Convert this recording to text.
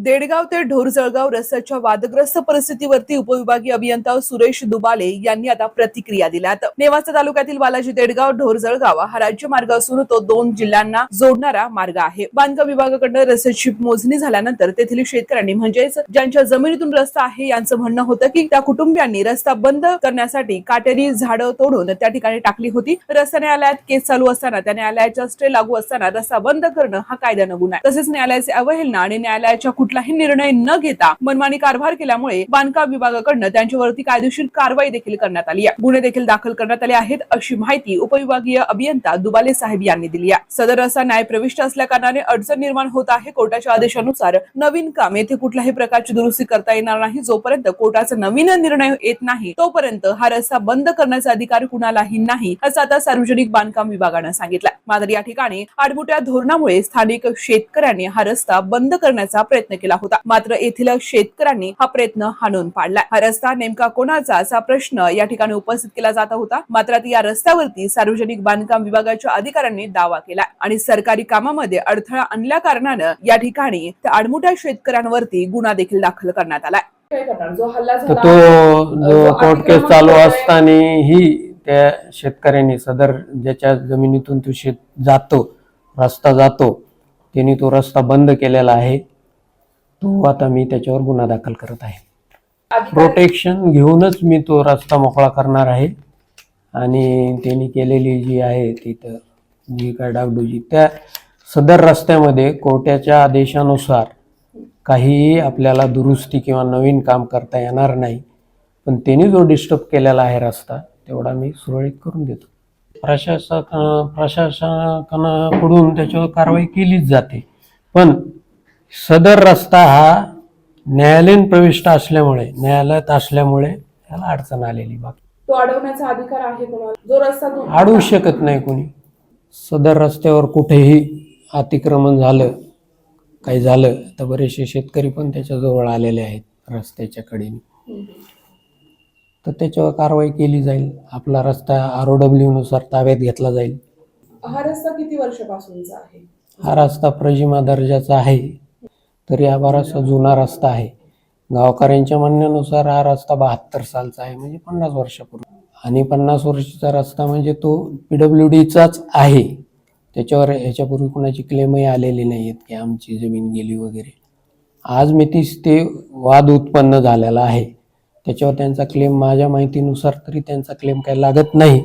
देडगाव ते ढोरजळगाव रस्त्याच्या वादग्रस्त परिस्थितीवरती उपविभागीय अभियंता सुरेश दुबाले यांनी आता प्रतिक्रिया दिल्यात नेवासा तालुक्यातील बालाजी देडगाव ढोरजळगाव हा राज्य मार्ग असून तो दोन जिल्ह्यांना जोडणारा मार्ग आहे. बांधकाम विभागाकडनं रस्त्याची मोजणी झाल्यानंतर तेथील शेतकऱ्यांनी म्हणजेच ज्यांच्या जमिनीतून रस्ता आहे यांचं म्हणणं होतं की त्या कुटुंबियांनी रस्ता बंद करण्यासाठी काटेरी झाडं तोडून त्या ठिकाणी टाकली होती. रस्ता न्यायालयात केस चालू असताना त्या न्यायालयाच्या स्टे लागू असताना रस्ता बंद करणं हा कायद्यानं गुन्हा आहे. तसेच न्यायालयाचे अवहेलना आणि न्यायालयाच्या कुठलाही निर्णय न घेता मनमानी कारभार केल्यामुळे बांधकाम विभागाकडनं त्यांच्यावरती कायदेशीर कारवाई देखील करण्यात आली आहे. गुन्हे देखील दाखल करण्यात आले आहेत अशी माहिती उपविभागीय अभियंता दुबाले साहेब यांनी दिली आहे. सदर रस्ता न्याय प्रविष्ट असल्या कारणाने अडचण निर्माण होत आहे. कोर्टाच्या आदेशानुसार नवीन काम येथे कुठल्याही प्रकारची दुरुस्ती करता येणार नाही. जोपर्यंत कोर्टाचा नवीन निर्णय येत नाही तोपर्यंत हा रस्ता बंद करण्याचा अधिकार कुणालाही नाही असं आता सार्वजनिक बांधकाम विभागानं सांगितलं मात्र या ठिकाणी आडमुट्या धोरणामुळे स्थानिक शेतकऱ्यांनी हा रस्ता बंद करण्याचा प्रयत्न केला होता. मात्र येथील शेतकऱ्यांनी हा प्रयत्न हाणून पाडला हा रस्ता नेमका कोणाचा असा प्रश्न या ठिकाणी उपस्थित केला जात होता. मात्र आता या रस्त्यावरती सार्वजनिक बांधकाम विभागाच्या अधिकाऱ्यांनी दावा केला आणि सरकारी कामामध्ये अडथळा आणल्या कारणानं या ठिकाणी त्या आडमुठ्या शेतकऱ्यांवरती गुन्हा देखील दाखल करण्यात आलाय. जो हल्ला तर झाला तो जो कोर्ट केस चालू करतोय- असतानाही त्या शेतकऱ्यांनी सदर ज्याच्या जमिनीतून तो शेत जातो रस्ता जातो त्यांनी तो रस्ता बंद केलेला आहे. तो आता मी त्याच्यावर गुन्हा दाखल करत आहे. प्रोटेक्शन घेऊनच मी तो रस्ता मोकळा करणार आहे. आणि त्यांनी केलेली जी आहे तिथं जी काय डागडुजी त्या सदर रस्त्यामध्ये कोर्टाच्या आदेशानुसार काहीही आपल्याला दुरुस्ती किंवा नवीन काम करता येणार नाही. पण त्यांनी जो डिस्टर्ब केलेला आहे रस्ता तेवढा मी सुरळीत करून देतो. प्रशासक प्रशासनाकडून त्याच्यावर कारवाई केलीच जाते. पण सदर रस्ता हा न्यायालयीन प्रविष्ट असल्यामुळे न्यायालयात असल्यामुळे त्याला अडचण आलेली बाकी तो अडवण्याचा अधिकार आहे कोणाला? जो रस्ता तो- अडवू शकत नाही कोणी. सदर रस्त्यावर कुठेही अतिक्रमण झालं काही झालं तर बरेचसे शेतकरी पण त्याच्याजवळ आलेले आहेत रस्त्याच्या कडेने. तर त्याच्यावर कारवाई केली जाईल. आपला रस्ता आर ओ डब्ल्यू नुसार ताब्यात घेतला जाईल. हा रस्ता किती वर्षापासूनचा आहे? हा रस्ता प्रजिमा दर्जाचा आहे. तरी हा बराचसा जुना रस्ता आहे. गावकऱ्यांच्या म्हणण्यानुसार हा रस्ता बहात्तर सालचा आहे म्हणजे पन्नास वर्षापूर्वी. आणि पन्नास वर्षाचा रस्ता म्हणजे तो पी डब्ल्यू डीचाच आहे. त्याच्यावर ह्याच्यापूर्वी कुणाची क्लेमही आलेली नाही आहेत की आमची जमीन गेली वगैरे. आज मितीस ते वाद उत्पन्न झालेला आहे. त्याच्यावर त्यांचा क्लेम माझ्या माहितीनुसार तरी त्यांचा क्लेम काही लागत नाही.